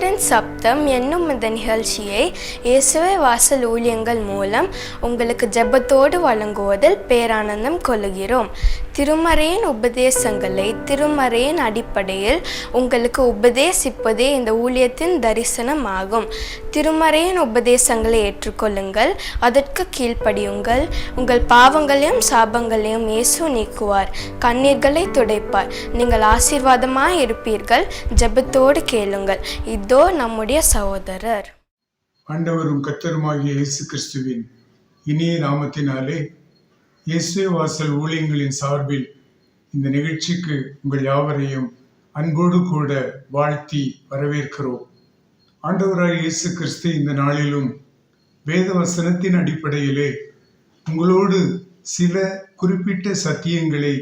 கர்த்தரின் சப்தம் என்னும் இந்த நிகழ்ச்சியை இயேசுவே வாசல் ஊழியங்கள் மூலம் உங்களுக்கு ஜெபத்தோடு வழங்குவதில் பேரானந்தம் கொள்கிறோம் திருமறையின் உபதேசங்களை திருமறையின் அடிப்படையில் உங்களுக்கு உபதேசிப்பதே இந்த ஊழியத்தின் தரிசனம் ஆகும் திருமறையின் உபதேசங்களை ஏற்றுக்கொள்ளுங்கள். அதற்கு கீழ்ப்படியுங்கள். உங்கள் பாவங்களையும் சாபங்களையும் இயேசு நீக்குவார். கண்ணீர்களை துடைப்பார். நீங்கள் ஆசீர்வாதமாக இருப்பீர்கள். ஜெபத்தோடு கேளுங்கள். இதோ நம்முடைய சகோதரர். ஆண்டவரும் கத்தருமாகிய இயேசு கிறிஸ்துவின் இனிய நாமத்தினாலே இயேசுவே வாசல் ஊழியங்களின் சார்பில் இந்த நிகழ்ச்சிக்கு உங்கள் யாவரையும் அன்போடு கூட வாழ்த்தி வரவேற்கிறோம். ஆண்டவராய் இயேசு கிறிஸ்து இந்த நாளிலும் வேத வசனத்தின் அடிப்படையிலே உங்களோடு சில குறிப்பிட்ட சத்தியங்களை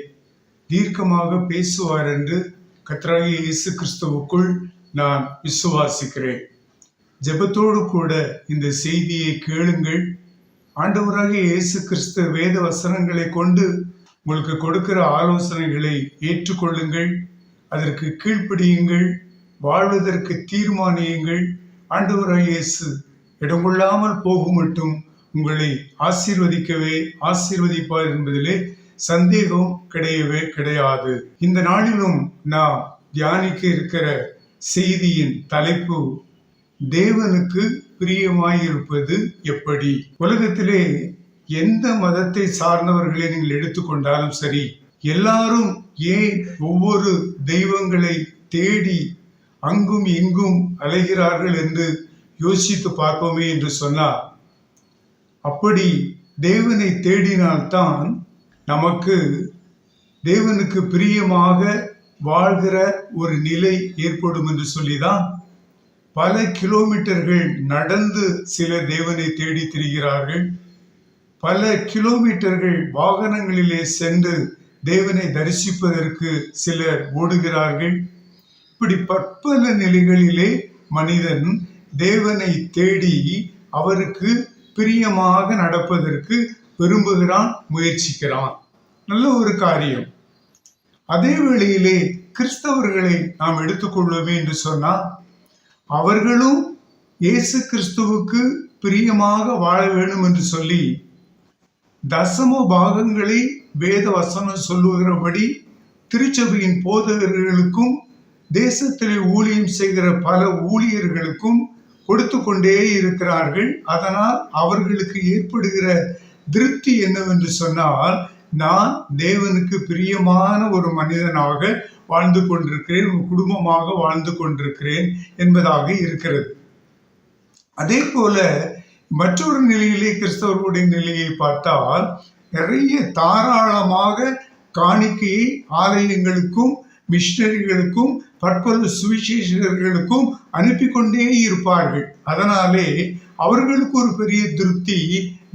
தீர்க்கமாக பேசுவார் என்று கத்ராகி இயேசு கிறிஸ்துவுக்குள் நான் விசுவாசிக்கிறேன். ஜெபத்தோடு கூட இந்த செய்தியை கேளுங்கள். ஆண்டவராகிய இயேசு கிறிஸ்து வேத வசனங்களை கொண்டு உங்களுக்கு கொடுக்கிற ஆலோசனைகளை ஏற்றுக்கொள்ளுங்கள் அதற்கு கீழ்ப்படியுங்கள் வாழ்வதற்கு தீர்மானியுங்கள். ஆண்டவராகிய இயேசு இடங்கொள்ளாமல் போகும் மட்டும் உங்களை ஆசீர்வதிக்கவே ஆசீர்வதிப்பார் என்பதிலே சந்தேகம் கிடையவே கிடையாது. இந்த நாளிலும் நாம் தியானிக்க இருக்கிற செய்தியின் தலைப்பு தேவனுக்கு பிரியமாயிருப்பது எப்படி? உலகத்திலே எந்த மதத்தை சார்ந்தவர்களை நீங்கள் எடுத்துக்கொண்டாலும் சரி எல்லாரும் ஏன் ஒவ்வொரு தெய்வங்களை தேடி அங்கும் இங்கும் அலைகிறார்கள் என்று யோசித்து பார்ப்போமே என்று சொன்னார் அப்படி தேவனை தேடினால்தான் நமக்கு தேவனுக்கு பிரியமாக வாழ்கிற ஒரு நிலை ஏற்படும் என்று சொல்லிதான் பல கிலோமீட்டர்கள் நடந்து சில தேவனை தேடி திரிகிறார்கள். பல கிலோமீட்டர்கள் வாகனங்களிலே சென்று தேவனை தரிசிப்பதற்கு சிலர் ஓடுகிறார்கள். இப்படி பற்பல நிலைகளிலே மனிதன் தேவனை தேடி அவருக்கு பிரியமாக நடப்பதற்கு விரும்புகிறான் முயற்சிக்கிறான். நல்ல ஒரு காரியம். அதே வேளையிலே கிறிஸ்தவர்களை நாம் எடுத்துக்கொள்வோமே என்று சொன்னால் அவர்களும் இயேசு கிறிஸ்துவுக்கு பிரியமாக வாழ வேண்டும் என்று சொல்லி தசம பாகங்களை வேத வசனம் சொல்லுகிறபடி திருச்சபையின் போதகர்களுக்கும் தேசத்திலே ஊழியம் செய்கிற பல ஊழியர்களுக்கும் கொடுத்து கொண்டே இருக்கிறார்கள். அதனால் அவர்களுக்கு ஏற்படுகிற திருப்தி என்னவென்று சொன்னால் நான் தேவனுக்கு பிரியமான ஒரு மனிதனாக வாழ்ந்து கொண்டிருக்கிறேன் ஒரு குடும்பமாக வாழ்ந்து கொண்டிருக்கிறேன் என்பதாக இருக்கிறது. அதே போல மற்றொரு நிலையிலே கிறிஸ்தவர்களுடைய நிலையை பார்த்தால் நிறைய தாராளமாக காணிக்கையை ஆலயங்களுக்கும் மிஷினரிகளுக்கும் பற்பல சுவிசேஷர்களுக்கும் அனுப்பி கொண்டே இருப்பார்கள். அதனாலே அவர்களுக்கு ஒரு பெரிய திருப்தி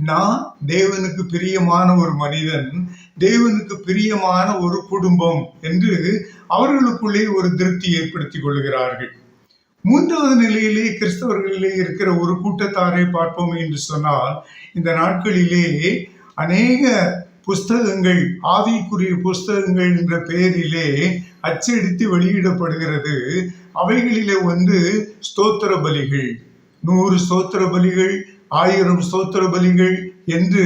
நான் தேவனுக்கு பிரியமான ஒரு மனிதன் தேவனுக்கு பிரியமான ஒரு குடும்பம் என்று அவர்களுக்குள்ளே ஒரு திருப்தி ஏற்படுத்திக் கொள்கிறார்கள். மூன்றாவது நிலையிலே கிறிஸ்தவர்களிலே இருக்கிற ஒரு கூட்டத்தாரை பார்ப்போம் என்று சொன்னால் இந்த நாட்களிலே அநேக புஸ்தகங்கள் ஆவிக்குரிய புஸ்தகங்கள் என்ற பெயரிலே அச்சடித்து வெளியிடப்படுகிறது. அவைகளிலே வந்து ஸ்தோத்திர பலிகள். நூறு ஸ்தோத்திர பலிகள் ஆயிரம் ஸ்தோத்திர பலிகள் என்று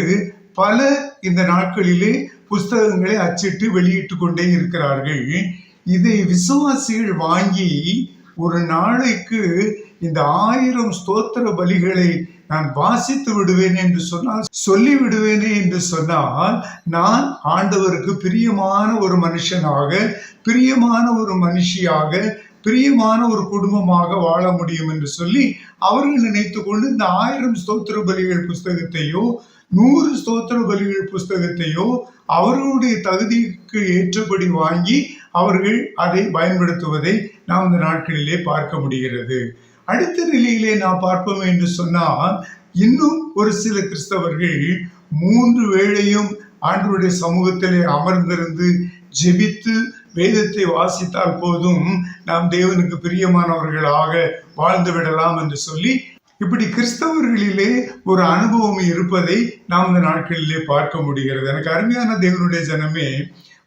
பல இந்த நாட்களிலே புஸ்தகங்களை அச்சிட்டு வெளியிட்டு கொண்டே இருக்கிறார்கள். இதை விசுவாசிகள் வாங்கி ஒரு நாளைக்கு இந்த ஆயிரம் ஸ்தோத்திர பலிகளை நான் வாசித்து விடுவேன் என்று சொன்னால் சொல்லி விடுவேனே என்று சொன்னால் நான் ஆண்டவருக்கு பிரியமான ஒரு மனுஷனாக பிரியமான ஒரு மனுஷியாக பிரியமான ஒரு குடும்பமாக வாழ முடியும் என்று சொல்லி அவர்கள் நினைத்து கொண்டு இந்த ஆயிரம் ஸ்தோத்திர பலிகள் புஸ்தகத்தையோ நூறு ஸ்தோத்திர பலிகள் புஸ்தகத்தையோ அவர்களுடைய தகுதிக்கு ஏற்றபடி வாங்கி அவர்கள் அதை பயன்படுத்துவதை நாம் இந்த நாட்களிலே பார்க்க முடிகிறது. அடுத்த நிலையிலே நாம் பார்ப்போம் என்று சொன்னால் இன்னும் ஒரு சில கிறிஸ்தவர்கள் மூன்று வேளையும் ஆண்டவருடைய சமூகத்திலே அமர்ந்திருந்து ஜெபித்து வேதத்தை வாசித்தால் போதும். நாம் தேவனுக்கு பிரியமானவர்களாக வாழ்ந்து விடலாம் என்று சொல்லி இப்படி கிறிஸ்தவர்களிலே ஒரு அனுபவம் இருப்பதை நாம் இந்த நாட்களிலே பார்க்க முடிகிறது. எனக்கு அருமையான தேவனுடைய ஜனமே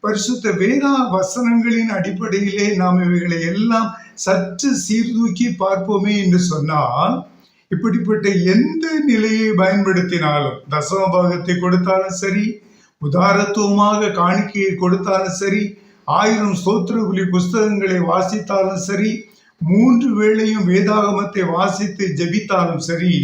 பரிசுத்த வேதா வசனங்களின் அடிப்படையிலே நாம் இவைகளை எல்லாம் சற்று சீர்தூக்கி பார்ப்போமே என்று சொன்னால் இப்படிப்பட்ட எந்த நிலையை பயன்படுத்தினாலும் தசம பாகத்தை கொடுத்தாலும் சரி உதாரத்துவமாக காணிக்கையை கொடுத்தாலும் சரி ஆயிரம் ஸ்தோத்திரகுலி புஸ்தகங்களை வாசித்தாலும் சரி மூன்று வேளையும் வேதாகமத்தை வாசித்து ஜெபித்தாலும் சரி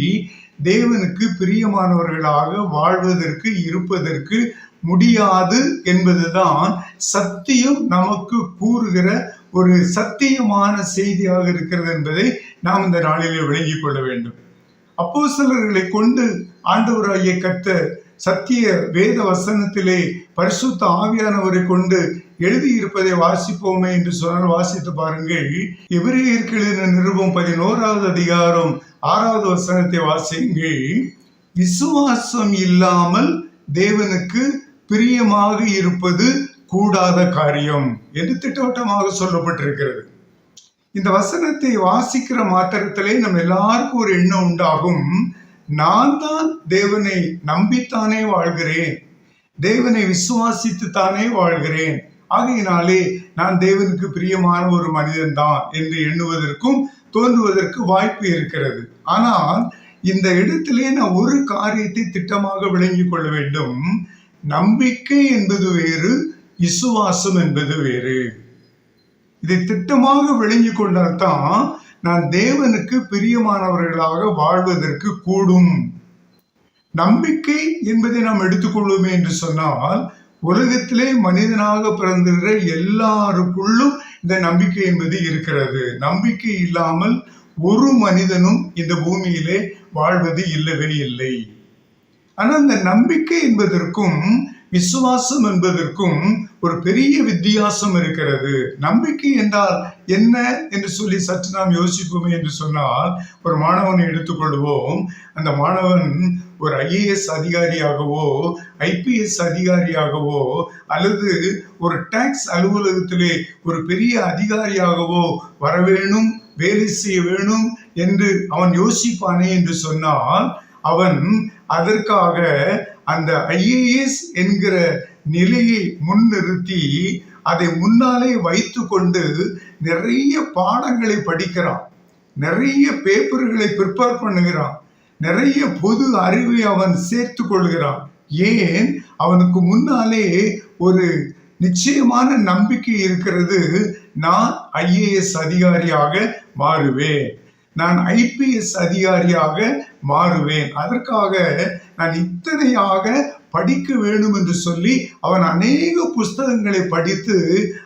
தேவனுக்கு பிரியமானவர்களாக வாழ்வதற்கு இருப்பதற்கு முடியாது என்பதுதான் சத்தியம் நமக்கு கூறுகிற ஒரு சத்தியமான செய்தியாக இருக்கிறது என்பதை நாம் இந்த நாளிலே விளங்கிக் கொள்ள வேண்டும். அப்போஸ்தலர்களை கொண்டு ஆண்டவராகிய கத்த சத்திய வேத வசனத்திலே பரிசுத்த ஆவியானவரை கொண்டு எழுதியிருப்பதை வாசிப்போமே என்று சொன்னால் வாசித்து பாருங்கள். எபிரேயர்களின் நிருபம் பதினோராவது அதிகாரம் ஆறாவது வசனத்தை வாசியுங்கள். விசுவாசம் இல்லாமல் தேவனுக்கு பிரியமாக இருப்பது கூடாத காரியம் என்று திட்டவட்டமாக சொல்லப்பட்டிருக்கிறது. இந்த வசனத்தை வாசிக்கிற மாத்திரத்திலே நம்ம எல்லாருக்கும் ஒரு எண்ணம் உண்டாகும். நான் தான் தேவனை நம்பித்தானே வாழ்கிறேன். தேவனை விசுவாசித்து தானே வாழ்கிறேன். ஆகையினாலே நான் தேவனுக்கு பிரியமான ஒரு மனிதன் தான் என்று எண்ணுவதற்கும் தோன்றுவதற்கு வாய்ப்பு இருக்கிறது. ஆனால் இந்த இடத்திலே நான் ஒரு காரியத்தை திட்டமாக விளங்கி கொள்ள வேண்டும். நம்பிக்கை என்பது வேறு விசுவாசம் என்பது வேறு. இதை திட்டமாக விளங்கி கொண்டால்தான் நான் தேவனுக்கு பிரியமானவர்களாக வாழ்வதற்கு கூடும். நம்பிக்கை என்பதை நாம் எடுத்துக்கொள்வோமே என்று சொன்னால் உலகத்திலே மனிதனாக பிறந்திருக்கிற எல்லாருக்குள்ளும் இந்த நம்பிக்கை என்பது இருக்கிறது. நம்பிக்கை இல்லாமல் ஒரு மனிதனும் இந்த பூமியிலே வாழ்வது இல்லவே இல்லை. ஆனால் இந்த நம்பிக்கை என்பதற்கும் விசுவாசம் என்பதற்கும் ஒரு பெரிய வித்தியாசம் இருக்கிறது. நம்பிக்கை என்றால் என்ன என்று சொல்லி சற்று நாம் யோசிப்போமே என்று சொன்னால் ஒரு மாணவனை எடுத்துக்கொள்வோம். அந்த மாணவன் ஒரு ஐஏஎஸ் அதிகாரியாகவோ ஐபிஎஸ் அதிகாரியாகவோ அல்லது ஒரு டாக்ஸ் அலுவலகத்திலே ஒரு பெரிய அதிகாரியாகவோ வர வேணும் வேலை செய்ய வேணும் என்று அவன் யோசிப்பானே என்று சொன்னால் அவன் அதற்காக அந்த ஐஏஎஸ் என்கிற நிலையை முன்னிறுத்தி அதை முன்னாலே வைத்து கொண்டு நிறைய பாடங்களை படிக்கிறான். நிறைய பேப்பர்களை ப்ரிப்பேர் பண்ணுகிறான். நிறைய பொது அறிவை அவன் சேர்த்து கொள்கிறான் ஏன்? அவனுக்கு முன்னாலே ஒரு நிச்சயமான நம்பிக்கை இருக்கிறது. நான் ஐஏஎஸ் அதிகாரியாக மாறுவேன். நான் ஐபிஎஸ் அதிகாரியாக மாறுவேன். அதற்காக நான் இத்தனையாக படிக்க வேண்டும் என்று சொல்லி அவன் அநேக புஸ்தகங்களை படித்து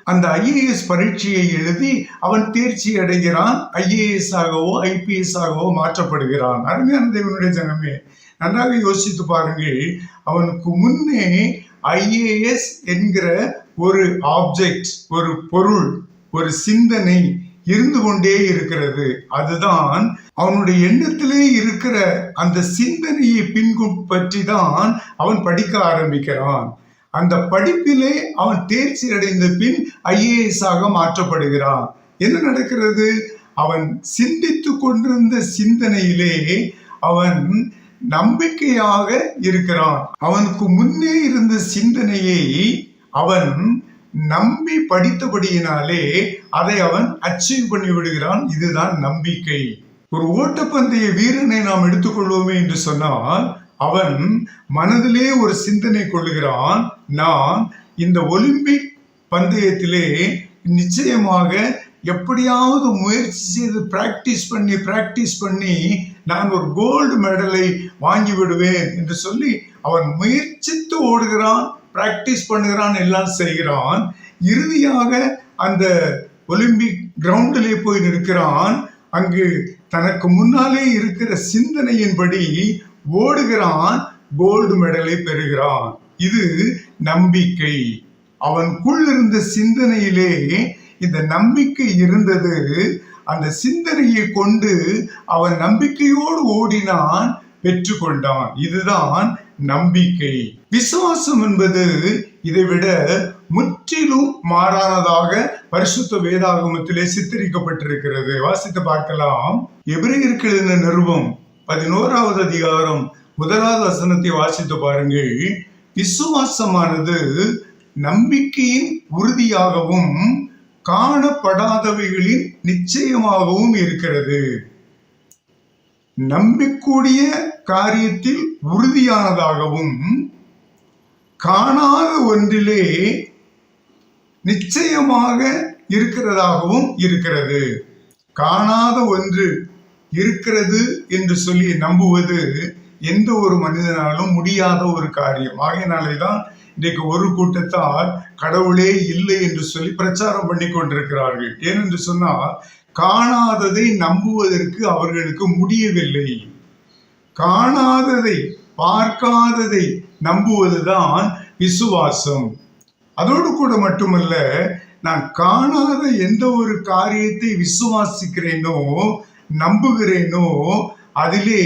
அந்த ஐஏஎஸ் பரீட்சையை எழுதி அவன் தேர்ச்சி அடைகிறான். ஐஏஎஸ் ஆகவோ ஐபிஎஸ் ஆகவோ மாற்றப்படுகிறான். அருமையான தேவனுடைய ஜனமே நன்றாக யோசித்து பாருங்கள். அவனுக்கு முன்னே ஐஏஎஸ் என்கிற ஒரு ஆப்ஜெக்ட் ஒரு பொருள் ஒரு சிந்தனை இருந்து கொண்டே இருக்கிறது. அதுதான் அவனுடைய எண்ணத்திலே இருக்கிற அந்த சிந்தனையை பின்பற்றி தான் அவன் படிக்க ஆரம்பிக்கிறான். அந்த படிப்பிலே அவன் தேர்ச்சி அடைந்த பின் ஐஏஎஸ் ஆக மாற்றப்படுகிறான். என்ன நடக்கிறது? அவன் சிந்தித்து கொண்டிருந்த சிந்தனையிலே அவன் நம்பிக்கையாக இருக்கிறான். அவனுக்கு முன்னே இருந்த சிந்தனையை அவன் நம்பி படித்தபடியினாலே அதை அவன் அச்சீவ் பண்ணி விடுகிறான் இதுதான் நம்பிக்கை. ஒரு ஓட்டப்பந்தய வீரனை நாம் எடுத்துக்கொள்வோமே என்று சொன்னால் அவன் மனதிலே ஒரு சிந்தனை கொள்ளுகிறான். நான் இந்த ஒலிம்பிக் பந்தயத்திலே நிச்சயமாக எப்படியாவது முயற்சி செய்து பிராக்டிஸ் பண்ணி பிராக்டிஸ் பண்ணி நான் ஒரு கோல்டு மெடலை வாங்கி விடுவேன் என்று சொல்லி அவன் முயற்சித்து ஓடுகிறான். ப்ராக்டிஸ் பண்ணுகிறான் எல்லாம் செய்கிறான். இறுதியாக அந்த ஒலிம்பிக் கிரவுண்டிலே போய் நிற்கிறான். அங்கு தனக்கு முன்னாலே இருக்கிற சிந்தனையின்படி ஓடுகிறான் கோல்டு மெடலை பெறுகிறான். இது நம்பிக்கை. அவனுக்குள் இருந்த சிந்தனையிலே இந்த நம்பிக்கை இருந்தது. அந்த சிந்தனையை கொண்டு அவன் நம்பிக்கையோடு ஓடினான் பெற்றுக்கொண்டான். இதுதான் நம்பிக்கை. விசுவாசம் என்பது இதைவிட முற்றிலும் மாறானதாக பரிசுத்த வேதாகமத்திலே சித்தரிக்கப்பட்டிருக்கிறது. வாசித்து பார்க்கலாம். எபிரேயருக்கு எழுதின நிருபம் பதினோராவது அதிகாரம் முதலாவது வசனத்தை வாசித்து பாருங்கள். விசுவாசமானது நம்பிக்கையின் உறுதியாகவும் காணப்படாதவைகளின் நிச்சயமாகவும் இருக்கிறது. நம்பிக்கூடிய காரியத்தில் உறுதியானதாகவும் காணாத ஒன்றிலே நிச்சயமாக இருக்கிறதாகவும் இருக்கிறது. காணாத ஒன்று இருக்கிறது என்று சொல்லி நம்புவது எந்த ஒரு மனிதனாலும் முடியாத ஒரு காரியம். ஆகையினாலே தான் இன்றைக்கு ஒரு கூட்டத்தார் கடவுளே இல்லை என்று சொல்லி பிரச்சாரம் பண்ணி கொண்டிருக்கிறார்கள். ஏனென்று சொன்னால் காணாததை நம்புவதற்கு அவர்களுக்கு முடியவில்லை. காணாததை பார்க்காததை நம்புவதுதான் விசுவாசம். அதோடு கூட மட்டுமல்ல நான் காணாத எந்த ஒரு காரியத்தை விசுவாசிக்கிறேனோ நம்புகிறேனோ அதிலே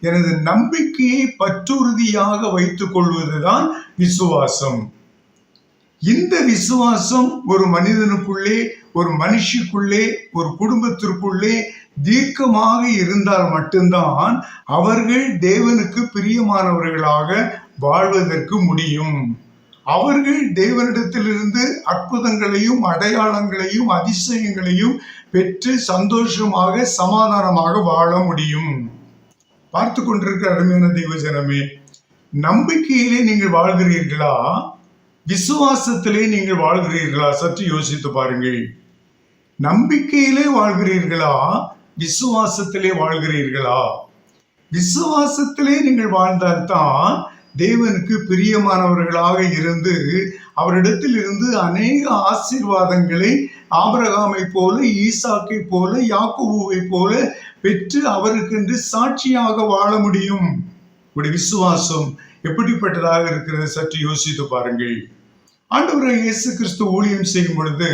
எனது நம்பிக்கையை பற்றுறுதியாக வைத்துக் கொள்வதுதான் விசுவாசம். இந்த விசுவாசம் ஒரு மனிதனுக்குள்ளே ஒரு மனுஷிக்குள்ளே ஒரு குடும்பத்திற்குள்ளே தீர்க்கமாக இருந்தால் மட்டும்தான் அவர்கள் தேவனுக்கு பிரியமானவர்களாக வாழ்வதற்கு முடியும். அவர்கள் தேவனிடத்திலிருந்து அற்புதங்களையும் அடையாளங்களையும் அதிசயங்களையும் பெற்று சந்தோஷமாக சமாதானமாக வாழ முடியும். பார்த்து கொண்டிருக்கிற அருமையான தெய்வ ஜனமே நம்பிக்கையிலே நீங்கள் வாழ்கிறீர்களா? விசுவாசத்திலே நீங்கள் வாழ்கிறீர்களா? சற்று யோசித்து பாருங்கள். நம்பிக்கையிலே வாழ்கிறீர்களா? விசுவாசத்திலே வாழ்கிறீர்களா? விசுவாசத்திலே நீங்கள் வாழ்ந்தால்தான் தேவனுக்கு பிரியமானவர்களாக இருந்து அவரிடத்தில் இருந்து அநேக ஆசீர்வாதங்களை ஆபரகாமை போல ஈசாக்கை போல யாக்குபுவை போல பெற்று அவருக்கென்று சாட்சியாக வாழ முடியும். உடைய விசுவாசம் எப்படிப்பட்டதாக இருக்கிறது சற்று யோசித்து பாருங்கள். ஆண்டவராக இயேசு கிறிஸ்து ஊழியம் செய்யும் பொழுது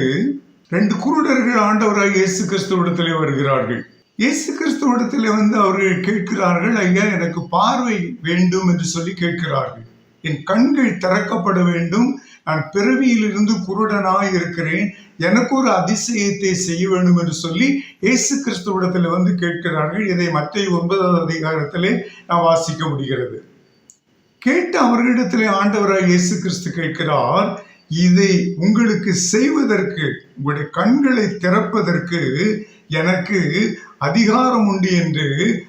ரெண்டு குருடர்கள் ஆண்டவராக இயேசு கிறிஸ்துவிடத்திலே வருகிறார்கள். இயேசு கிறிஸ்துவிடத்திலே வந்து அவர்கள் கேட்கிறார்கள் ஐயா எனக்கு பார்வை வேண்டும் என்று சொல்லி கேட்கிறார்கள். என் கண்கள் திறக்கப்பட வேண்டும். நான் பிறவியிலிருந்து குருடனாய் இருக்கிறேன். எனக்கு ஒரு அதிசயத்தை செய்ய வேண்டும் என்று சொல்லி இயேசு கிறிஸ்துவிடத்தில் வந்து கேட்கிறார்கள். இதை மற்ற ஒன்பதாவது அதிகாரத்திலே நான் வாசிக்க முடிகிறது. கேட்டு அவர்களிடத்திலே ஆண்டவராக இயேசு கிறிஸ்து கேட்கிறார் இதை உங்களுக்கு செய்வதற்கு உங்களுடைய கண்களை திறப்பதற்கு எனக்கு அதிகாரம் உண்டு என்று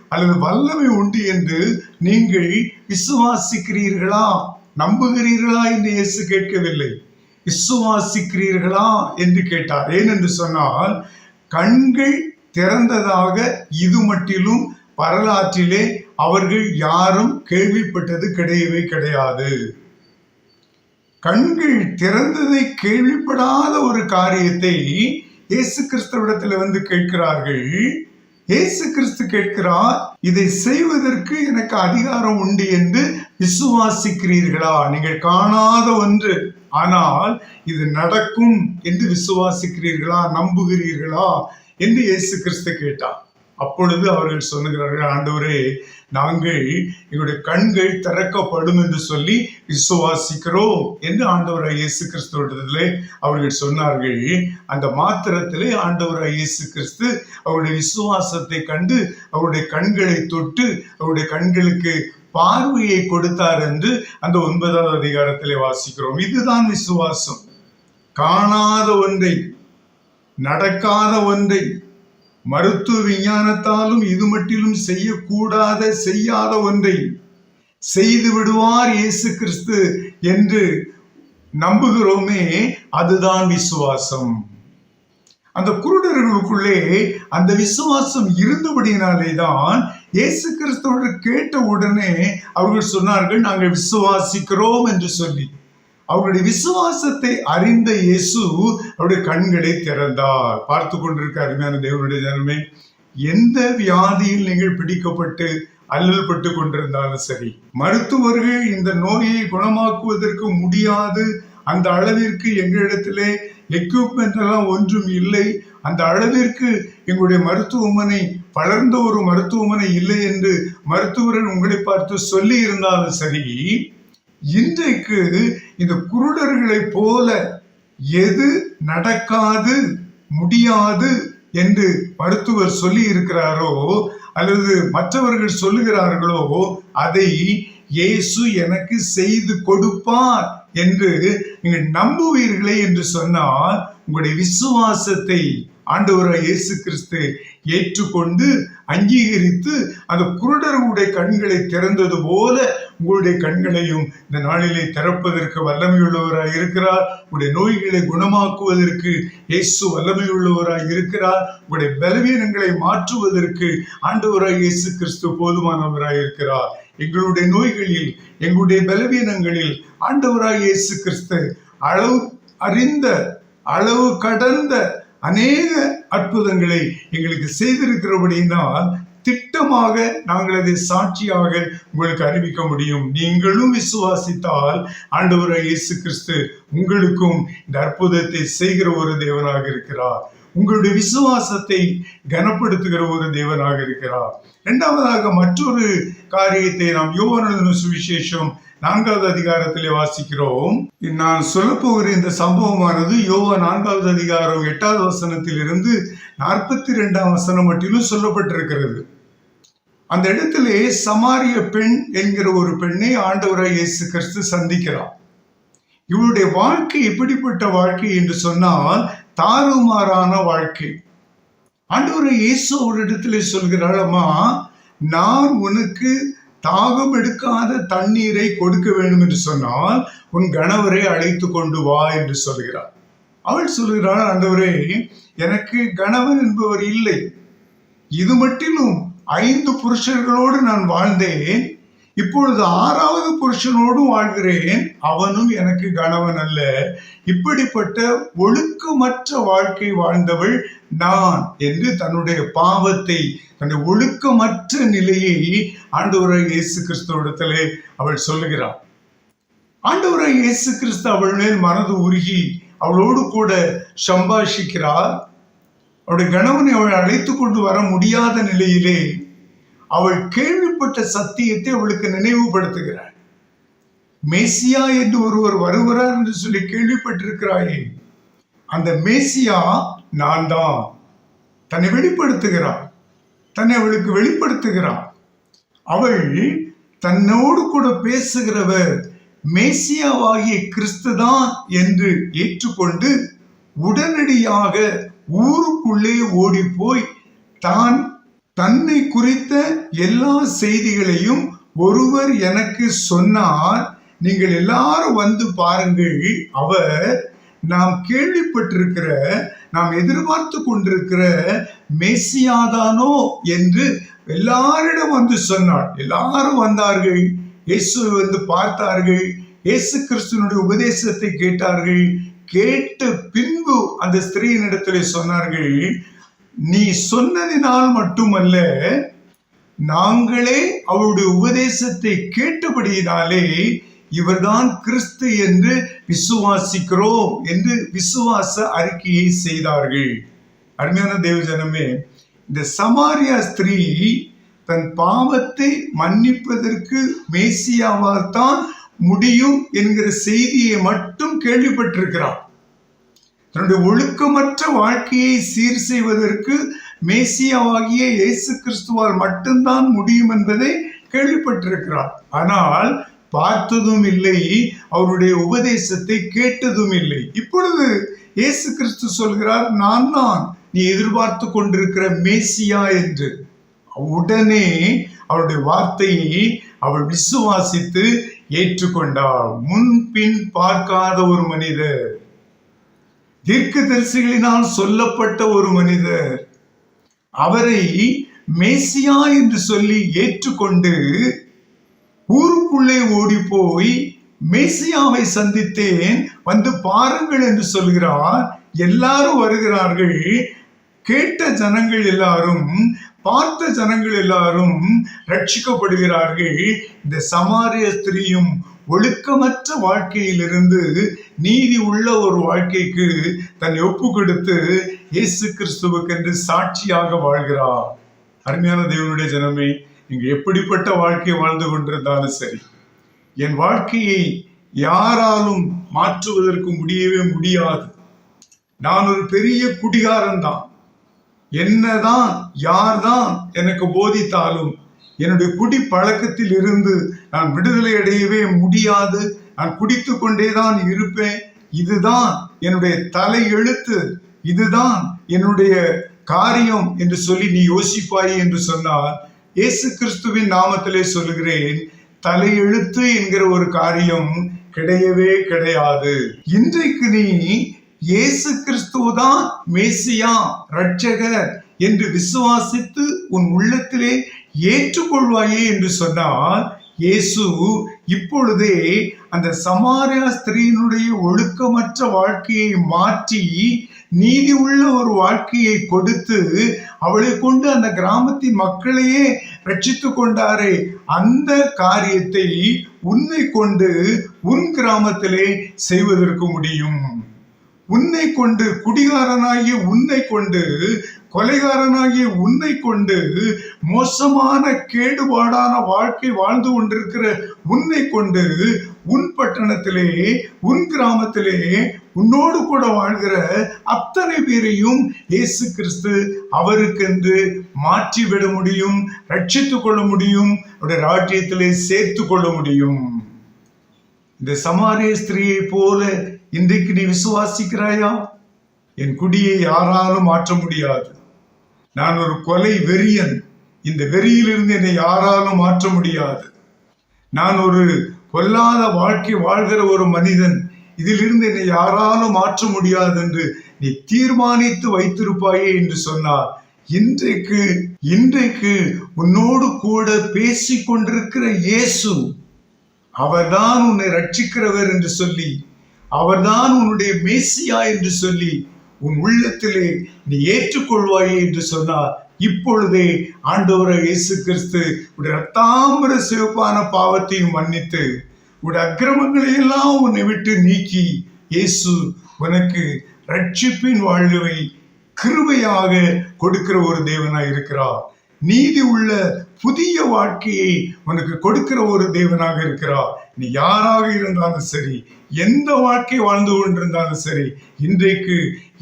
அல்லது வல்லமை உண்டு என்று நீங்கள் விசுவாசிக்கிறீர்களா? நம்புகிறீர்களா என்று இயேசு கேட்கவில்லை. விசுவாசிக்கிறீர்களா என்று கேட்டார். ஏனென்று சொன்னால் கண்கள் திறந்ததாக இது மட்டிலும் வரலாற்றிலே அவர்கள் யாரும் கேள்விப்பட்டது கிடையவே கிடையாது. கண்கள் திறந்ததை கேள்விப்படாத ஒரு காரியத்தை இயேசு கிறிஸ்துவிடத்தில் வந்து கேட்கிறார்கள். இயேசு கிறிஸ்து கேட்கிறார் இதை செய்வதற்கு எனக்கு அதிகாரம் உண்டு என்று விசுவாசிக்கிறீர்களா? நீங்கள் காணாத ஒன்று. ஆனால் இது நடக்கும் என்று விசுவாசிக்கிறீர்களா? நம்புகிறீர்களா? என்று இயேசு கிறிஸ்து கேட்டார். அப்பொழுது அவர்கள் சொல்லுகிறார்கள் ஆண்டவரே நாங்கள் எங்களுடைய கண்கள் திறக்கப்படும் என்று சொல்லி விசுவாசிக்கிறோம் என்று ஆண்டவர் இயேசு கிறிஸ்துவிடத்திலே அவர்கள் சொன்னார்கள். அந்த மாத்திரத்திலே ஆண்டவர் இயேசு கிறிஸ்து அவருடைய விசுவாசத்தை கண்டு அவருடைய கண்களை தொட்டு அவருடைய கண்களுக்கு பார்வையை கொடுத்தார் என்று அந்த ஒன்பதாவது அதிகாரத்திலே வாசிக்கிறோம். இதுதான் விசுவாசம். காணாத ஒன்றை நடக்காத ஒன்றை மருத்துவ விஞ்ஞானத்தாலும் இது மட்டிலும் செய்யக்கூடாத செய்யாத ஒன்றை செய்து விடுவார் இயேசு கிறிஸ்து என்று நம்புகிறோமே அதுதான் விசுவாசம். அந்த குருடர்களுக்குள்ளே அந்த விசுவாசம் இருந்தபடியினாலே தான் இயேசு கிறிஸ்தவர்கள் கேட்ட உடனே அவர்கள் சொன்னார்கள் நாங்கள் விசுவாசிக்கிறோம் என்று சொல்லி. அவருடைய விசுவாசத்தை அறிந்த இயேசு அவருடைய கண்களை திறந்தார். பார்த்து கொண்டிருக்க அருமையான தேவனுடைய ஜனமே எந்த வியாதியில் நீங்கள் பிடிக்கப்பட்டு அல்லல் பட்டு கொண்டிருந்தாலும் சரி மருத்துவர்கள் இந்த நோயை குணமாக்குவதற்கு முடியாது. அந்த அளவிற்கு எங்களிடத்திலே எக்யூப்மெண்ட் எல்லாம் ஒன்றும் இல்லை. அந்த அளவிற்கு எங்களுடைய மருத்துவமனை வளர்ந்த ஒரு மருத்துவமனை இல்லை என்று மருத்துவர்கள் உங்களை பார்த்து சொல்லி இருந்தாலும் சரி இன்றைக்கு இந்த குருடர்களைப் போல எது நடக்காது முடியாது என்று மருத்துவர் சொல்லி இருக்கிறாரோ அல்லது மற்றவர்கள் சொல்லுகிறார்களோ அதை இயேசு எனக்கு செய்து கொடுப்பார் என்று நீங்கள் நம்புவீர்களே என்று சொன்னால் உங்களுடைய விசுவாசத்தை ஆண்டவராக இயேசு கிறிஸ்து ஏற்றுக்கொண்டு அங்கீகரித்து அந்த குருடர்களுடைய கண்களை திறந்தது போல உங்களுடைய கண்களையும் இந்த நாளிலே திறப்பதற்கு வல்லமையுள்ளவராய் இருக்கிறார். உங்களுடைய நோய்களை குணமாக்குவதற்கு இயேசு வல்லமையுள்ளவராய் இருக்கிறார். உங்களுடைய பலவீனங்களை மாற்றுவதற்கு ஆண்டவராய் இயேசு கிறிஸ்து போதுமானவராய் இருக்கிறார். எங்களுடைய நோய்களில் எங்களுடைய பலவீனங்களில் ஆண்டவராய் இயேசு கிறிஸ்து அளவு அறிந்த அளவு கடந்த அநேக அற்புதங்களை எங்களுக்கு செய்திருக்கிறபடியினால் திட்டமாக நாங்கள் அதை சாட்சியாக உங்களுக்கு அறிவிக்க முடியும். நீங்களும் விசுவாசித்தால் ஆண்டவராய் இயேசு கிறிஸ்து உங்களுக்கும் இந்த அற்புதத்தை செய்கிற ஒரு தேவனாக இருக்கிறார். உங்களுடைய விசுவாசத்தை கனப்படுத்துகிற ஒரு தேவனாக இருக்கிறார். இரண்டாவதாக மற்றொரு காரியத்தை நாம் யோவன சுவிசேஷம் நான்காவது அதிகாரத்திலே வாசிக்கிறோம். நான் சொல்ல போகிற இந்த சம்பவமானது யோவா நான்காவது அதிகாரம் எட்டாவது வசனத்தில் இருந்து நாற்பத்தி ரெண்டாம் வசனம் மட்டிலும் சொல்லப்பட்டிருக்கிறது. அந்த இடத்திலே சமாரிய பெண் என்கிற ஒரு பெண்ணை ஆண்டவராய் இயேசு கிறிஸ்து சந்திக்கிறார். இவளுடைய வாழ்க்கை எப்படிப்பட்ட வாழ்க்கை என்று சொன்னால் தாறுமாறான வாழ்க்கை. ஆண்டவரை இயேசு ஒரு சொல்கிறாள் அம்மா நான் உனக்கு தாகம் எடுக்காத தண்ணீரை கொடுக்க வேண்டும் என்று சொன்னால் உன் கணவரை அழைத்து கொண்டு வா என்று சொல்கிறார். அவள் சொல்கிறாள் ஆண்டவரே எனக்கு கணவன் என்பவர் இல்லை. இது மட்டிலும் ஐந்து புருஷர்களோடு நான் வாழ்ந்தேன். இப்பொழுது ஆறாவது புருஷனோடும் வாழ்கிறேன். அவனும் எனக்கு கணவன் அல்ல. இப்படிப்பட்ட ஒழுக்கமற்ற வாழ்க்கை வாழ்ந்தவள் நான் என்று தன்னுடைய பாவத்தை தன்னுடைய ஒழுக்கமற்ற நிலையை ஆண்டவராக இயேசு கிறிஸ்துவிடத்திலே அவள் சொல்லுகிறாள். ஆண்டவராக இயேசு கிறிஸ்து அவள் மேல் மனது உருகி அவளோடு கூட சம்பாஷிக்கிறார். அவருடைய கணவனை அவள் அழைத்து கொண்டு வர முடியாத நிலையிலே அவள் கேள்விப்பட்ட சத்தியத்தை அவளுக்கு நினைவுபடுத்துகிறாள். மேசியா என்று ஒருவர் வருகிறார் என்று சொல்லி கேள்விப்பட்டிருக்கிறாயே. அந்த மேசியா நான் தான் தன்னை வெளிப்படுத்துகிறாள் தன்னை அவளுக்கு வெளிப்படுத்துகிறாள் அவள் தன்னோடு கூட பேசுகிறவர் மேசியாவாகிய கிறிஸ்து தான் என்று ஏற்றுக்கொண்டு உடனடியாக ஊருக்குள்ளே ஓடி போய் தான் தன்னை குறித்த எல்லா செய்திகளையும் ஒருவர் எனக்கு சொன்னார் நீங்கள் எல்லாரும் வந்து பாருங்கள். அவர் நாம் கேள்விப்பட்டிருக்கிற நாம் எதிர்பார்த்து கொண்டிருக்கிற மெஸ்ஸியாதானோ என்று எல்லாரிடம் வந்து சொன்னார் எல்லாரும் வந்தார்கள். இயேசுவை வந்து பார்த்தார்கள். இயேசு கிறிஸ்துவனுடைய உபதேசத்தை கேட்டார்கள். கேட்ட பின்பு அந்த ஸ்திரீயினிடத்திலே சொன்னார்கள் நீ சொன்னதினால் மட்டுமல்ல நாங்களே அவருடைய உபதேசத்தை கேட்டபடியினாலே இவர்தான் கிறிஸ்து என்று விசுவாசிக்கிறோம் என்று விசுவாச அறிக்கையை செய்தார்கள். அருமையான தேவஜனமே இந்த சமாரியா ஸ்திரீ தன் பாவத்தை மன்னிப்பதற்கு மேசியாவால் தான் முடியும் என்கிற செய்தியை மட்டும் கேள்விப்பட்டிருக்கிறார் தன்னுடைய ஒழுக்கமற்ற வாழ்க்கையை சீர் செய்வதற்கு மேசியாவாகிய இயேசு கிறிஸ்துவால் மட்டும்தான் முடியும் என்பதை கேள்விப்பட்டிருக்கிறார் ஆனால் பார்த்ததும் இல்லை அவருடைய உபதேசத்தை கேட்டதும் இல்லை. இப்பொழுது இயேசு கிறிஸ்து சொல்கிறார் நான் தான் நீ எதிர்பார்த்து கொண்டிருக்கிற மேசியா என்று. உடனே அவருடைய வார்த்தையை அவள் விசுவாசித்து ஏற்றுக்கொண்டாள். முன்பின் பார்க்காத ஒரு மனிதர் தீர்க்கதரிசிகளினால் சொல்லப்பட்ட ஒரு மனிதர் அவரை மேசியா என்று சொல்லி ஏற்றுக்கொண்டு ஓடி போய் மேசியாவை சந்தித்தேன். வந்து பாருங்கள் என்று சொல்கிறார். எல்லாரும் வருகிறார்கள். கேட்ட ஜனங்கள் எல்லாரும் பார்த்த ஜனங்கள் எல்லாரும் ரட்சிக்கப்படுகிறார்கள். இந்த சமாரிய ஸ்திரீயும் ஒழுக்கமற்ற வாழ்க்கையிலிருந்து நீதி உள்ள ஒரு வாழ்க்கைக்கு தன்னை ஒப்பு கொடுத்து இயேசு கிறிஸ்துவுக்கென்று சாட்சியாக வாழ்கிறார். அருமையான தேவனுடைய ஜனமே நீங்க எப்படிப்பட்ட வாழ்க்கை வாழ்ந்து கொண்டிருந்தாலும் சரி என் வாழ்க்கையை யாராலும் மாற்றுவதற்கு முடியவே முடியாது. நான் ஒரு பெரிய குடிகாரன் தான் என்னதான் யார்தான் எனக்கு போதித்தாலும் என்னுடைய குடி பழக்கத்தில் இருந்து நான் விடுதலை அடையவே முடியாது. நான் குடித்து கொண்டேதான் இருப்பேன். இதுதான் என்னுடைய தலை எழுத்து இதுதான் என்னுடைய காரியம் என்று சொல்லி நீ யோசிப்பாய் என்று சொன்னால் இயேசு கிறிஸ்துவின் நாமத்திலே சொல்லுகிறேன் தலையெழுத்து என்கிற ஒரு காரியம் கிடையவே கிடையாது. இன்றைக்கு நீ இயேசு கிறிஸ்துவதான் மேசியா ரட்சகர் என்று விசுவாசித்து உன் உள்ளத்திலே ஏற்றுக்கொள்வாயே என்று சொன்னால் இயேசு இப்பொழுதே அந்த சமாரியா ஸ்திரீனுடைய ஒழுக்கமற்ற வாழ்க்கையை மாற்றி நீதி உள்ள ஒரு வாழ்க்கையை கொடுத்து அவளை கொண்டு அந்த கிராமத்தின் மக்களையே ரட்சித்து கொண்டாரே அந்த காரியத்தை உன்னை கொண்டு உன் கிராமத்திலே செய்வதற்கு முடியும். உன்னை கொண்டு குடிகாரனாகிய உன்னை கொண்டு கொலைகாரனாகிய உன்னை கொண்டு மோசமான கேடுபாடான வாழ்க்கை வாழ்ந்து கொண்டிருக்கிற உன்னை கொண்டு உன் பட்டணத்திலே உன் கிராமத்திலே உன்னோடு கூட வாழ்கிற அத்தனை பேரையும் இயேசு கிறிஸ்து அவருக்கென்று மாற்றிவிட முடியும் ரட்சித்து கொள்ள முடியும் அவருடைய ராஜ்யத்திலே சேர்த்து கொள்ள முடியும். இந்த சமாரிய ஸ்திரீயை போல இன்றைக்கு நீ விசுவாசிக்கிறாயா? என் குடியை யாராலும் மாற்ற முடியாது. நான் ஒரு கொலை வெறியன். இந்த வெறியிலிருந்து என்னை யாராலும் மாற்ற முடியாது. நான் ஒரு கொல்லாத வாழ்க்கை வாழ்கிற ஒரு மனிதன். இதிலிருந்து என்னை யாராலும் மாற்ற முடியாது என்று நீ தீர்மானித்து வைத்திருப்பாயே என்று சொன்னார். இன்றைக்கு இன்றைக்கு உன்னோடு கூட பேசிக்கொண்டிருக்கிற இயேசு அவர்தான் உன்னை ரட்சிக்கிறவர் என்று சொல்லி அவர்தான் உன்னுடைய மேசியா என்று சொல்லி உன் உள்ளத்திலே நீ ஏற்றுக்கொள்வாயே என்று சொன்னார். இப்பொழுதே ஆண்டவர இயேசு கிறிஸ்து உடைய ரத்தாம்பர சிவப்பான பாவத்தையும் மன்னித்து உடைய அக்கிரமங்களை எல்லாம் உன்னை விட்டு நீக்கி இயேசு உனக்கு ரட்சிப்பின் வாழ்வை கிருபையாக கொடுக்கிற ஒரு தேவனாய் இருக்கிறார். நீதி உள்ள புதிய வாழ்க்கையை உனக்கு கொடுக்கிற ஒரு தேவனாக இருக்கிறார். நீ யாராக இருந்தாலும் சரி எந்த வாழ்க்கை வாழ்ந்து கொண்டிருந்தாலும் சரி இன்றைக்கு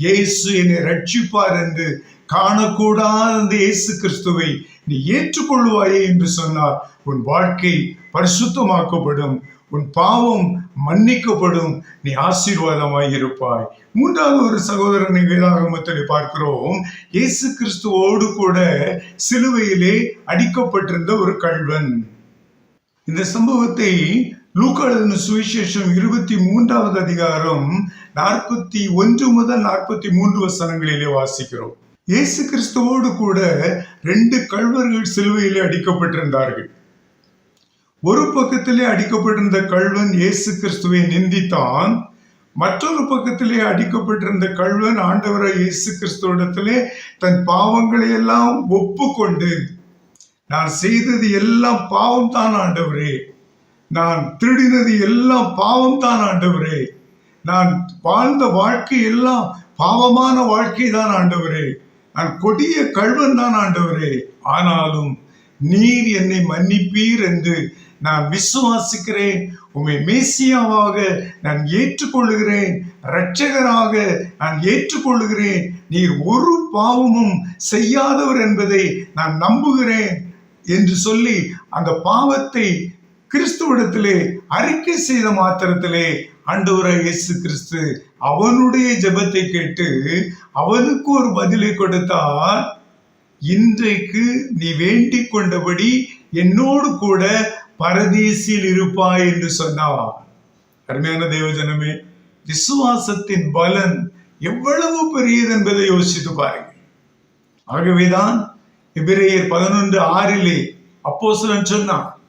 இயேசு என்னை ரட்சிப்பார் என்று காணக்கூடாத அந்த இயேசு கிறிஸ்துவை நீ ஏற்றுக்கொள்வாயே என்று சொன்னார் உன் வாழ்க்கை பரிசுத்தமாக்கப்படும். உன் பாவம் மன்னிக்கப்படும். நீ ஆசீர்வாதமாய் இருப்பாய். மூன்றாவது ஒரு சகோதரனை வேதாகமத்தில் பார்க்கிறோம். இயேசு கிறிஸ்துவோடு கூட சிலுவையிலே அடிக்கப்பட்டிருந்த ஒரு கள்வன். இந்த சம்பவத்தை லூக்காளன் சுவிசேஷம் இருபத்தி மூன்றாவது அதிகாரம் நாற்பத்தி ஒன்று முதல் நாற்பத்தி மூன்று வசனங்களிலே வாசிக்கிறோம். இயேசு கிறிஸ்துவோடு கூட ரெண்டு கள்வர்கள் சிலுவையிலே அடிக்கப்பட்டிருந்தார்கள். ஒரு பக்கத்திலே அடிக்கப்பட்டிருந்த கள்வன் இயேசு கிறிஸ்துவை நிந்தித்தான் மற்றொரு பக்கத்திலே அடிக்கப்பட்டிருந்த கள்வன் ஆண்டவரை இயேசு கிறிஸ்துவிடத்திலே தன் பாவங்களை எல்லாம் ஒப்புக்கொண்டு நான் செய்தது எல்லாம் பாவம் தான் ஆண்டவரே. நான் திருடினது எல்லாம் பாவம் தான் ஆண்டவரே. நான் வாழ்ந்த வாழ்க்கை எல்லாம் பாவமான வாழ்க்கை தான் ஆண்டவரே. நான் கொடிய கள்வன் தான் ஆண்டவரே. ஆனாலும் நீர் என்னை மன்னிப்பீர் என்று நான் விசுவாசிக்கிறேன். உம்மை மேசியாவாக நான் ஏற்றுக்கொள்ளுகிறேன். இரட்சகராக நான் ஏற்றுக்கொள்ளுகிறேன். நீர் ஒரு பாவமும் செய்யாதவர் என்பதை நான் நம்புகிறேன் என்று சொல்லி அந்த பாவத்தை கிறிஸ்துவிடத்திலே அறிக்கை செய்த மாத்திரத்திலே ஆண்டவர இயேசு கிறிஸ்து அவனுடைய ஜெபத்தை கேட்டு அவனுக்கு ஒரு பதிலை கொடுத்தார். இன்றைக்கு நீ வேண்டிக் கொண்டபடி என்னோடு கூட பரதீசில் இருப்பாய் என்று சொன்னாவா அருமையான தேவஜனமே விசுவாசத்தின் பலன் எவ்வளவு பெரியது என்பதை யோசித்து பாருங்கள். ஆகவேதான் எபிரேயர் பதினொன்று ஆறிலே அப்போ சொன்னான்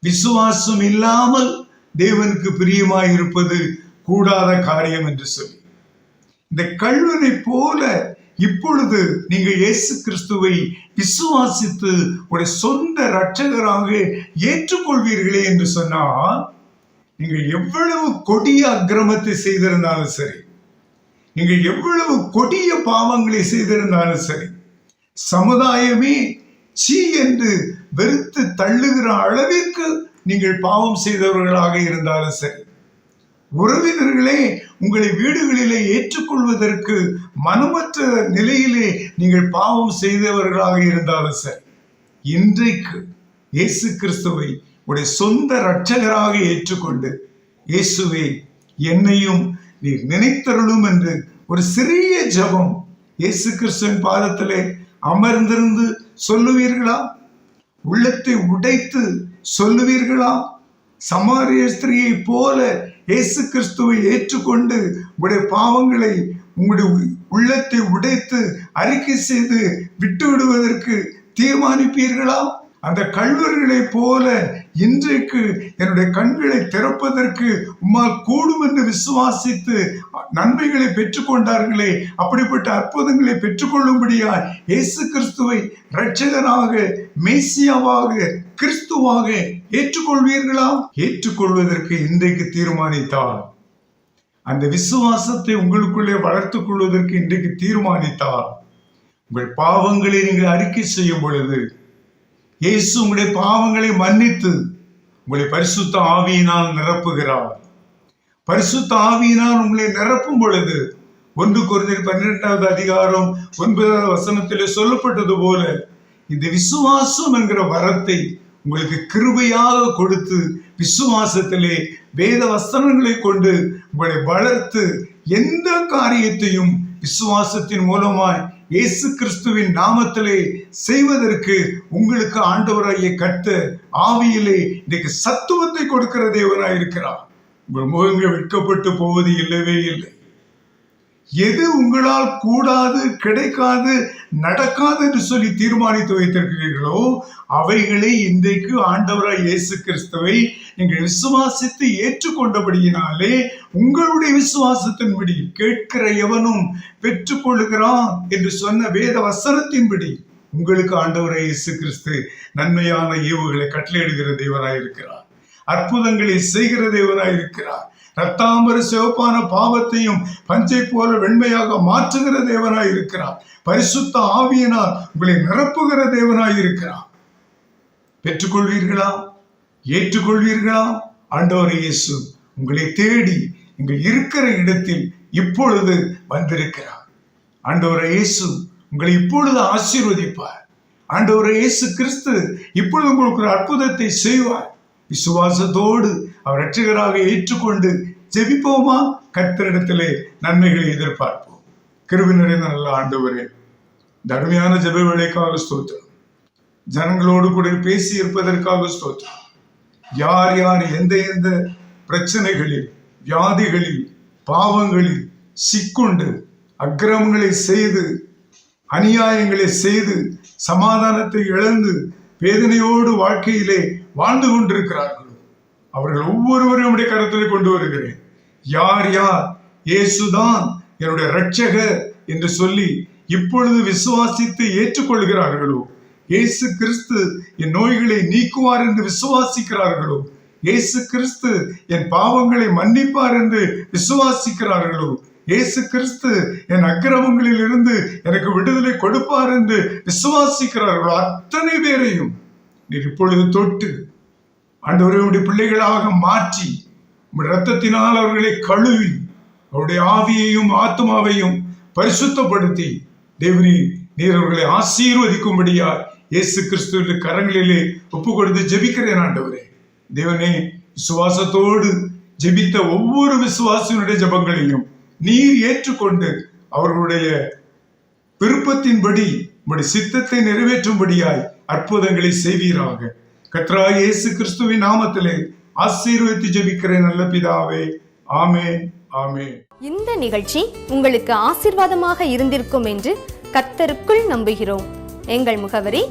விசுவாசம் இல்லாமல் தேவனுக்கு பிரியமாய் இருப்பது கூடாத காரியம் என்று சொல்லி. இந்த கல்வனை போல இப்பொழுது நீங்கள் இயேசு கிறிஸ்துவை விசுவாசித்து உடைய சொந்த இரட்சகராக ஏற்றுக்கொள்வீர்களே என்று சொன்னால் நீங்கள் எவ்வளவு கொடிய அக்கிரமத்தை செய்திருந்தாலும் சரி நீங்கள் எவ்வளவு கொடிய பாவங்களை செய்திருந்தாலும் சரி சமுதாயமே சீ என்று வெறுத்து தள்ளுகிற அளவிற்கு நீங்கள் பாவம் செய்தவர்களாக இருந்தாலும் சரி உறவினர்களே உங்களை வீடுகளிலே ஏற்றுக்கொள்வதற்கு மனமற்ற நிலையிலே நீங்கள் பாவம் செய்தவர்களாக இருந்தாலும் சரி இன்றைக்கு இயேசு கிறிஸ்துவை உடைய சொந்த இரட்சகராக ஏற்றுக்கொண்டு இயேசுவே என்னையும் நீ நினைத்தருளும் என்று ஒரு சிறிய ஜெபம் இயேசு கிறிஸ்துவின் பாதத்திலே அமர்ந்திருந்து சொல்லுவீர்களா? உள்ளத்தை உடைத்து சொல்லுவீர்களா? சமாரிய ஸ்திரியை போல இயேசு கிறிஸ்துவை ஏற்றுக்கொண்டு உங்களுடைய பாவங்களை உங்களுடைய உள்ளத்தை உடைத்து அறிக்கை செய்து விட்டு விடுவதற்கு தீர்மானிப்பீர்களா? அந்த கல்வர்களைப் போல இன்றைக்கு என்னுடைய கண்களை திறப்பதற்கு உம்மால் கூடும் என்று விசுவாசித்து நன்மைகளை பெற்றுக்கொண்டார்களே அப்படிப்பட்ட அற்புதங்களை பெற்றுக்கொள்ளும்படியா இயேசு கிறிஸ்துவை இரட்சகராக மேசியாவாக கிறிஸ்துவாக ஏற்றுக்கொள்வீர்களா? ஏற்றுக்கொள்வதற்கு இன்றைக்கு தீர்மானித்தார். அந்த விசுவாசத்தை உங்களுக்குள்ளே வளர்த்துக் கொள்வதற்கு இன்றைக்கு தீர்மானித்தார். உங்கள் பாவங்களை நீங்கள் அறிக்கை செய்யும் பொழுது இயேசு உங்களுடைய பாவங்களை மன்னித்து உங்களை பரிசுத்த ஆவியினால் நிரப்புகிறார். பரிசுத்த ஆவியினால் உங்களை நிரப்பும் பொழுது ஒன்று குறைந்தர் பன்னிரெண்டாவது அதிகாரம் ஒன்பதாவது வசனத்திலே சொல்லப்பட்டது போல இந்த விசுவாசம் என்கிற வரத்தை உங்களுக்கு கிருபையாக கொடுத்து விசுவாசத்திலே வேத வசனங்களை கொண்டு உங்களை வளர்த்து எந்த காரியத்தையும் விசுவாசத்தின் மூலமாய் இயேசு கிறிஸ்துவின் நாமத்திலே செய்வதற்கு உங்களுக்கு ஆண்டவராகிய கத்த ஆவியிலே இன்றைக்கு சத்துவத்தை கொடுக்கிற தேவனாய் இருக்கிறார் உங்கள் முகங்கள் வெட்கப்பட்டு போவது இல்லவே இல்லை. எது உங்களால் கூடாது கிடைக்காது நடக்காது என்று சொல்லி தீர்மானித்து வைத்திருக்கிறீர்களோ அவைகளை இன்றைக்கு ஆண்டவராய் இயேசு கிறிஸ்துவை நீங்கள் விசுவாசித்து ஏற்றுக்கொண்டபடியினாலே உங்களுடைய விசுவாசத்தின்படி கேட்கிற எவனும் பெற்றுக்கொள்ளுகிறான் என்று சொன்ன வேத வசனத்தின்படி உங்களுக்கு ஆண்டவராய் இயேசு கிறிஸ்து நன்மையான ஈவுகளை கட்டளையிடுகிற தேவனாய் இருக்கிறார். அற்புதங்களை செய்கிற தேவனாய் இருக்கிறார். ரத்தாம்பர சிவப்பான பாவத்தையும் பஞ்சை போல வெண்மையாக மாற்றுகிற தேவனாய் இருக்கிறார். பரிசுத்த ஆவியினால் உங்களை நிரப்புகிற தேவனாய் இருக்கிறார். பெற்றுக்கொள்வீர்களா? ஏற்றுக்கொள்வீர்களா? ஆண்டவர் இயேசு உங்களை தேடி நீங்கள் இருக்கிற இடத்தில் இப்பொழுது வந்திருக்கிறார். ஆண்டவர் இயேசு உங்களை இப்பொழுது ஆசீர்வதிப்பார். ஆண்டவர் இயேசு கிறிஸ்து இப்பொழுது உங்களுக்கு ஒரு அற்புதத்தை செய்வார். விசுவாசத்தோடு அவர் ரட்சகராக ஏற்றுக்கொண்டு ஜெபிப்போமா? கர்த்தரிடத்திலே நன்மைகளை எதிர்பார்ப்போம். கிருபி நிறைந்த நல்ல ஆண்டவரே தர்மையான ஜெப வேலைக்காக ஸ்தோத்திரம். ஜனங்களோடு கூட பேசி இருப்பதற்காக ஸ்தோத்திரம். யார் யார் எந்த எந்த பிரச்சனைகளில் வியாதிகளில் பாவங்களில் சிக்குண்டு அக்கிரமங்களை செய்து அநியாயங்களை செய்து சமாதானத்தை இழந்து வேதனையோடு வாழ்க்கையிலே வாழ்ந்து கொண்டிருக்கிறார்கள். அவர்கள் ஒவ்வொருவரும் உடைய கருத்தில் கொண்டு வருகிறேன். யார் யார்? இயேசுதான் என்னுடைய ரட்சகர் என்று சொல்லி இப்பொழுது விசுவாசித்து ஏற்றுக்கொள்கிறார்களோ? இயேசு கிறிஸ்து என் நோய்களை நீக்குவார் என்று விசுவாசிக்கிறார்களோ? இயேசு கிறிஸ்து என் பாவங்களை மன்னிப்பார் என்று விசுவாசிக்கிறார்களோ? இயேசு கிறிஸ்து என் அக்கிரமங்களில் இருந்து எனக்கு விடுதலை கொடுப்பார் என்று விசுவாசிக்கிறார்களோ? அத்தனை பேரையும் நீர் இப்பொழுது தொட்டு ஆண்டவருடைய பிள்ளைகளாக மாற்றி ரத்தத்தினால் இரத்தத்தினால் அவர்களை கழுவி அவருடைய ஆவியையும் ஆத்மாவையும் பரிசுத்தப்படுத்தி தேவரி நீர் அவர்களை ஆசீர்வதிக்கும்படியா இயேசு கிறிஸ்துவின் கரங்களிலே ஒப்பு கொடுத்து ஜெபிக்கிறேன் ஆண்டவரே. தேவனே விசுவாசத்தோடு ஜெபித்த ஒவ்வொரு விசுவாசியினுடைய ஜெபங்களையும் நீர் ஏற்றுக்கொண்டு அவர்களுடைய விருப்பத்தின்படி உம்முடைய சித்தத்தை நிறைவேற்றும்படியாய் அற்புதங்களை செய்வீராக. கத்ரா இயேசு கிறிஸ்துவின் நாமத்திலே ஆசீர்வதித்து ஜெபிக்கிறேன் நல்ல பிதாவே. ஆமே ஆமே இந்த நிகழ்ச்சி உங்களுக்கு ஆசிர்வாதமாக இருந்திருக்கும் என்று கத்தருக்குள் நம்புகிறோம். எங்கள் முகவரி